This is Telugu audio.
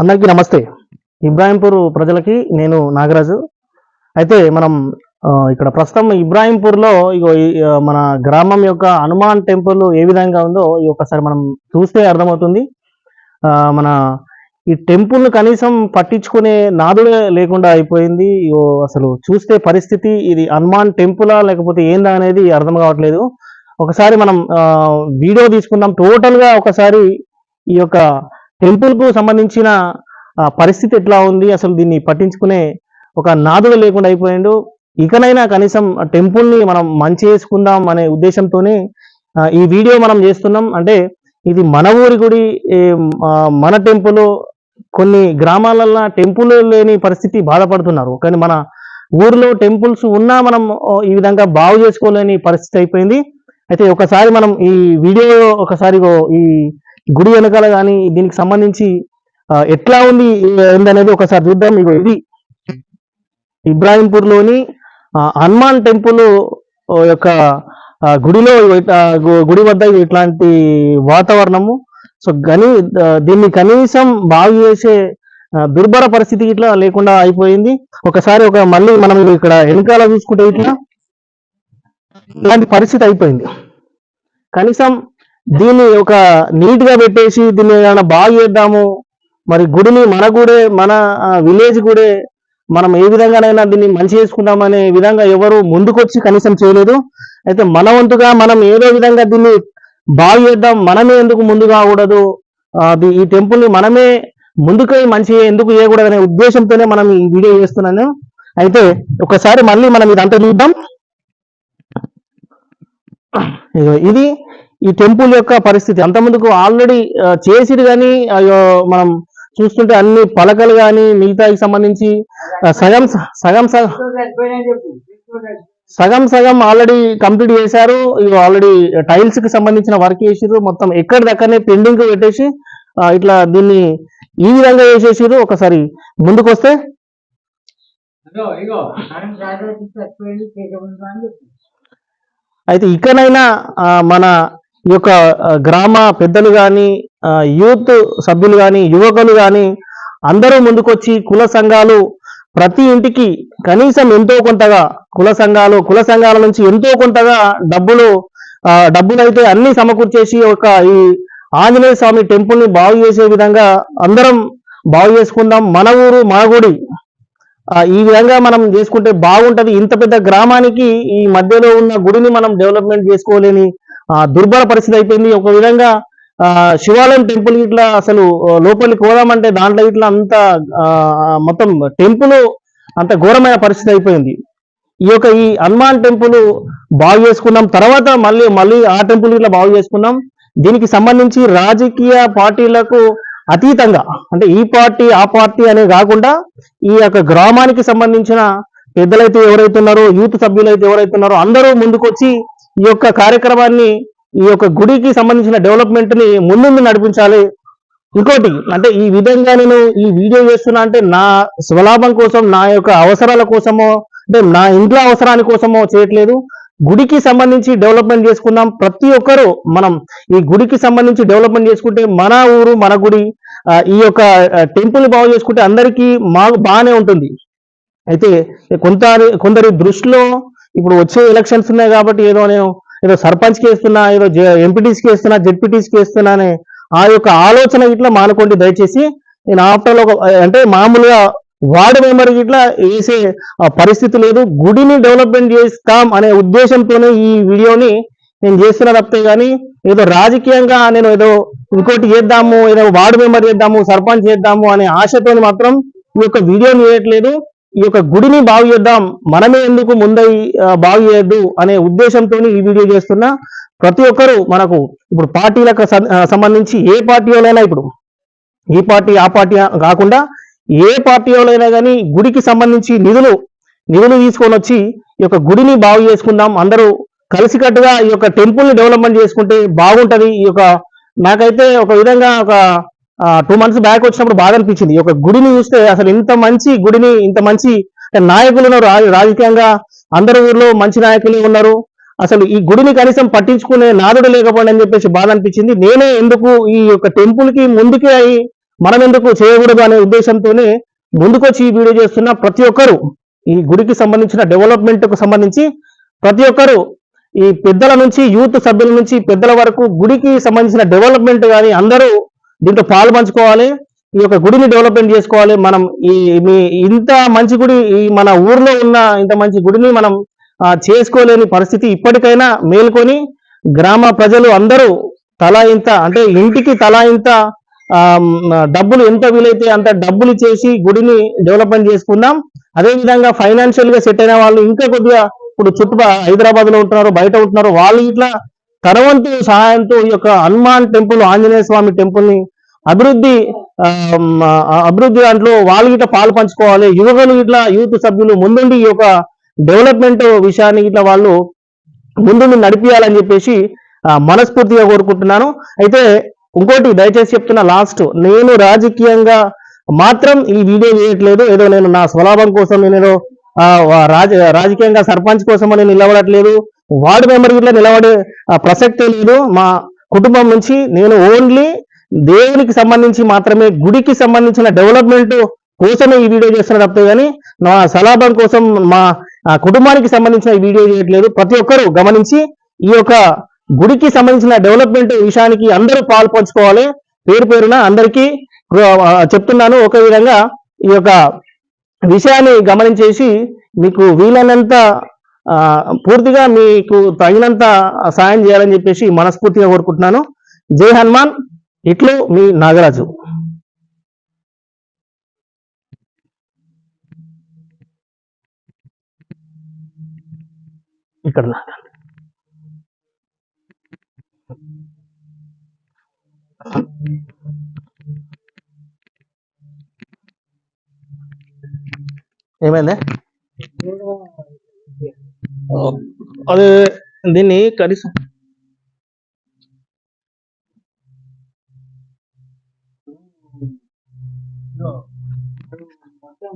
అందరికీ నమస్తే. ఇబ్రాహింపూర్ ప్రజలకి నేను నాగరాజు. అయితే మనం ఇక్కడ ప్రస్తుతం ఇబ్రాహింపూర్లో ఇగో ఈ, మన గ్రామం యొక్క హనుమాన్ టెంపుల్ ఏ విధంగా ఉందో ఈ ఒకసారి మనం చూస్తే అర్థమవుతుంది. మన ఈ టెంపుల్ కనీసం పట్టించుకునే నాదుడే లేకుండా అయిపోయింది. ఇగో అసలు చూస్తే పరిస్థితి ఇది హనుమాన్ టెంపులా లేకపోతే ఏందా అనేది అర్థం కావట్లేదు. ఒకసారి మనం వీడియో తీసుకుందాం. టోటల్గా ఒకసారి ఈ యొక్క టెంపుల్కు సంబంధించిన పరిస్థితి ఎట్లా ఉంది? అసలు దీన్ని పట్టించుకునే ఒక నాదుడు లేకుండా అయిపోయాడు. ఇకనైనా కనీసం టెంపుల్ని మనం మంచి చేసుకుందాం అనే ఉద్దేశంతోనే ఈ వీడియో మనం చేస్తున్నాం. అంటే ఇది మన ఊరి గుడి మన టెంపుల్. కొన్ని గ్రామాలల్లో టెంపుల్ లేని పరిస్థితి బాధపడుతున్నారు. కానీ మన ఊర్లో టెంపుల్స్ ఉన్నా మనం ఈ విధంగా బాగు చేసుకోలేని పరిస్థితి అయిపోయింది. అయితే ఒకసారి మనం ఈ వీడియో ఒకసారి ఈ గుడి వెనకాల కానీ దీనికి సంబంధించి ఎట్లా ఉంది ఏందనేది ఒకసారి చూద్దాం. మీకు ఇది ఇబ్రాహీంపూర్లోని హనుమాన్ టెంపుల్ యొక్క గుడిలో గుడి వద్ద ఇట్లాంటి వాతావరణము. సో గని దీన్ని కనీసం బాగు చేసే దుర్భర పరిస్థితి ఇట్లా లేకుండా అయిపోయింది. ఒకసారి ఒక మళ్ళీ మనం ఇక్కడ వెనకాల చూసుకుంటే ఇట్లా ఇలాంటి పరిస్థితి అయిపోయింది. కనీసం దీన్ని ఒక నీట్గా పెట్టేసి దీన్ని ఏమైనా బాగు చేద్దాము. మరి గుడిని మన గుడే మన విలేజ్ గుడే మనం ఏ విధంగానైనా దీన్ని మంచి చేసుకుందామనే విధంగా ఎవరు ముందుకొచ్చి కనీసం చేయలేదు. అయితే మన వంతుగా మనం ఏదో విధంగా దీన్ని బాగు చేద్దాం. మనమే ఎందుకు ముందు కాకూడదు అది ఈ టెంపుల్ని మనమే ముందుకై మంచి ఎందుకు చేయకూడదు అనే ఉద్దేశంతోనే మనం ఈ వీడియో చేస్తున్నాను. అయితే ఒకసారి మళ్ళీ మనం ఇదంతా చూద్దాం. ఇది ఈ టెంపుల్ యొక్క పరిస్థితి. అంత ముందుకు ఆల్రెడీ చేసిరు కానీ అయ్యో మనం చూస్తుంటే అన్ని పలకలు కానీ మిగతాకి సంబంధించి సగం సగం సగం సగం సగం ఆల్రెడీ కంప్లీట్ చేశారు. ఇవి ఆల్రెడీ టైల్స్కి సంబంధించిన వర్క్ చేసిరు. మొత్తం ఎక్కడి దక్కనే పెండింగ్ పెట్టేసి ఇట్లా దీన్ని ఈ విధంగా చేసేసిరు. ఒకసారి ముందుకు వస్తే అయితే ఇకనైనా ఆ, మన ఈ యొక్క గ్రామ పెద్దలు కానీ యూత్ సభ్యులు కానీ యువకులు కానీ అందరూ ముందుకొచ్చి కుల సంఘాలు ప్రతి ఇంటికి కనీసం ఎంతో కొంతగా కుల సంఘాలు కుల సంఘాల నుంచి ఎంతో కొంతగా డబ్బులు డబ్బులైతే డబ్బులు అయితే అన్ని సమకూర్చేసి ఒక ఈ ఆంజనేయ స్వామి టెంపుల్ని బాగు చేసే విధంగా అందరం బాగు చేసుకుందాం. మన ఊరు మన గుడి. ఈ విధంగా మనం చేసుకుంటే బాగుంటది. ఇంత పెద్ద గ్రామానికి ఈ మధ్యలో ఉన్న గుడిని మనం డెవలప్మెంట్ చేసుకోలేని దుర్భర పరిస్థితి అయిపోయింది. ఒక విధంగా ఆ, శివాలయం టెంపుల్ ఇట్లా అసలు లోపలికి పోదామంటే దాంట్లో ఇట్లా అంత మొత్తం టెంపుల్ అంత ఘోరమైన పరిస్థితి అయిపోయింది. ఈ యొక్క ఈ హనుమాన్ టెంపుల్ బాగు చేసుకున్నాం. తర్వాత మళ్ళీ మళ్ళీ ఆ టెంపుల్ ఇట్లా బాగు చేసుకున్నాం. దీనికి సంబంధించి రాజకీయ పార్టీలకు అతీతంగా అంటే ఈ పార్టీ ఆ పార్టీ అనే కాకుండా ఈ యొక్క గ్రామానికి సంబంధించిన పెద్దలైతే ఎవరైతున్నారో యూత్ సభ్యులైతే ఎవరైతున్నారో అందరూ ముందుకొచ్చి ఈ యొక్క కార్యక్రమాన్ని ఈ యొక్క గుడికి సంబంధించిన డెవలప్మెంట్ని ముందుండి నడిపించాలి. ఇంకోటి అంటే ఈ విధంగా నేను ఈ వీడియో చేస్తున్నా అంటే నా స్వలాభం కోసం నా యొక్క అవసరాల కోసమో అంటే నా ఇంట్లో అవసరాని కోసమో చేయట్లేదు. గుడికి సంబంధించి డెవలప్మెంట్ చేసుకుందాం. ప్రతి ఒక్కరూ మనం ఈ గుడికి సంబంధించి డెవలప్మెంట్ చేసుకుంటే మన ఊరు మన గుడి ఈ యొక్క టెంపుల్ బాగు చేసుకుంటే అందరికీ మా బాగానే ఉంటుంది. అయితే కొంత కొందరి దృష్టిలో ఇప్పుడు వచ్చే ఎలక్షన్స్ ఉన్నాయి కాబట్టి ఏదో నేను ఏదో సర్పంచ్కి వేస్తున్నా ఏదో ఎంపీటీస్కి వేస్తున్నా జెడ్పీటీస్కి వేస్తున్నా అనే ఆ యొక్క ఆలోచన ఇట్లా మానుకోండి. దయచేసి నేను ఆఫ్టర్లో ఒక అంటే మామూలుగా వార్డు మెంబర్ ఇట్లా వేసే పరిస్థితి లేదు. గుడిని డెవలప్మెంట్ చేస్తాం అనే ఉద్దేశంతోనే ఈ వీడియోని నేను చేస్తున్న తప్పితే కానీ ఏదో రాజకీయంగా నేను ఏదో ఇంకోటి చేద్దాము ఏదో వార్డు మెంబర్ చేద్దాము సర్పంచ్ చేద్దాము అనే ఆశతో మాత్రం ఈ యొక్క వీడియోని చేయట్లేదు. ఈ యొక్క గుడిని బాగు చేద్దాం మనమే ఎందుకు ముందై బాగు చేయొద్దు అనే ఉద్దేశంతో ఈ వీడియో చేస్తున్నా ప్రతి ఒక్కరు మనకు ఇప్పుడు పార్టీలకు సంబంధించి ఏ పార్టీ వాళ్ళైనా ఇప్పుడు ఈ పార్టీ ఆ పార్టీ కాకుండా ఏ పార్టీ వాళ్ళైనా కానీ గుడికి సంబంధించి నిధులు నిధులు తీసుకొని వచ్చి ఈ యొక్క గుడిని బాగు చేసుకుందాం. అందరూ కలిసికట్టుగా ఈ యొక్క టెంపుల్ని డెవలప్మెంట్ చేసుకుంటే బాగుంటుంది. ఈ యొక్క నాకైతే ఒక విధంగా ఒక టూ మంత్స్ బ్యాక్ వచ్చినప్పుడు బాధ అనిపించింది. ఒక గుడిని చూస్తే అసలు ఇంత మంచి గుడిని ఇంత మంచి నాయకులు ఉన్నారు. రాజకీయంగా అందరి ఊర్లో మంచి నాయకులు ఉన్నారు. అసలు ఈ గుడిని కనీసం పట్టించుకునే నాదుడు లేకపోండి అని చెప్పేసి బాధ అనిపించింది. నేనే ఎందుకు ఈ యొక్క టెంపుల్కి ముందుకే అయి మనం ఎందుకు చేయకూడదు అనే ఉద్దేశంతోనే ముందుకొచ్చి ఈ వీడియో చేస్తున్న ప్రతి ఒక్కరు ఈ గుడికి సంబంధించిన డెవలప్మెంట్కు సంబంధించి ప్రతి ఒక్కరు ఈ పెద్దల నుంచి యూత్ సభ్యుల నుంచి పెద్దల వరకు గుడికి సంబంధించిన డెవలప్మెంట్ కానీ అందరూ దీంట్లో పాలు పంచుకోవాలి ఈ యొక్క గుడిని డెవలప్మెంట్ చేసుకోవాలి. మనం ఈ మీ ఇంత మంచి గుడి ఈ మన ఊర్లో ఉన్న ఇంత మంచి గుడిని మనం చేసుకోలేని పరిస్థితి ఇప్పటికైనా మేల్కొని గ్రామ ప్రజలు అందరూ తలా ఇంత అంటే ఇంటికి తలా ఇంత డబ్బులు ఎంత వీలైతే అంత డబ్బులు చేసి గుడిని డెవలప్మెంట్ చేసుకుందాం. అదే విధంగా ఫైనాన్షియల్గా సెట్ అయిన వాళ్ళు ఇంకా కొద్దిగా ఇప్పుడు చుట్టుపక్కల హైదరాబాద్లో ఉంటున్నారు బయట ఉంటున్నారు వాళ్ళు ఇట్లా తన వంతు సహాయంతో ఈ యొక్క హనుమాన్ టెంపుల్ ఆంజనేయ స్వామి టెంపుల్ని అభివృద్ధి అభివృద్ధి దాంట్లో వాళ్ళు ఇట్లా పాలు పంచుకోవాలి. యువకులు ఇట్లా యూత్ సభ్యులు ముందుండి ఈ యొక్క డెవలప్మెంట్ విషయాన్ని ఇట్లా వాళ్ళు ముందుండి నడిపియాలని చెప్పేసి మనస్ఫూర్తిగా కోరుకుంటున్నాను. అయితే ఇంకోటి దయచేసి చెప్తున్నా లాస్ట్ నేను రాజకీయంగా మాత్రం ఈ వీడియో చేయట్లేదు ఏదో నేను నా స్వలాభం కోసం నేను ఏదో రాజ రాజకీయంగా సర్పంచ్ కోసం అని నిలబడట్లేదు. వార్డు మెంబర్ ఇట్లా నిలబడే ఆ, ప్రసక్తే లేదు. మా కుటుంబం నుంచి నేను ఓన్లీ దేవునికి సంబంధించి మాత్రమే గుడికి సంబంధించిన డెవలప్మెంట్ కోసమే ఈ వీడియో చేస్తున్నా తప్పితే కానీ నా సలాభం కోసం మా కుటుంబానికి సంబంధించిన ఈ వీడియో చేయట్లేదు. ప్రతి ఒక్కరూ గమనించి ఈ యొక్క గుడికి సంబంధించిన డెవలప్మెంట్ విషయానికి అందరూ పాల్పంచుకోవాలి. పేరు పేరున అందరికీ చెప్తున్నాను. ఒక విధంగా ఈ యొక్క విషయాన్ని గమనించేసి మీకు వీలైనంత పూర్తిగా మీకు తగినంత సాయం చేయాలని చెప్పేసి మనస్ఫూర్తిగా కోరుకుంటున్నాను. జై హనుమాన్ ఇట్లు మీ నాగరాజు. ఇక్కడ ఏమైందే ఏమైంది? అది దీన్ని కనీసం మొత్తం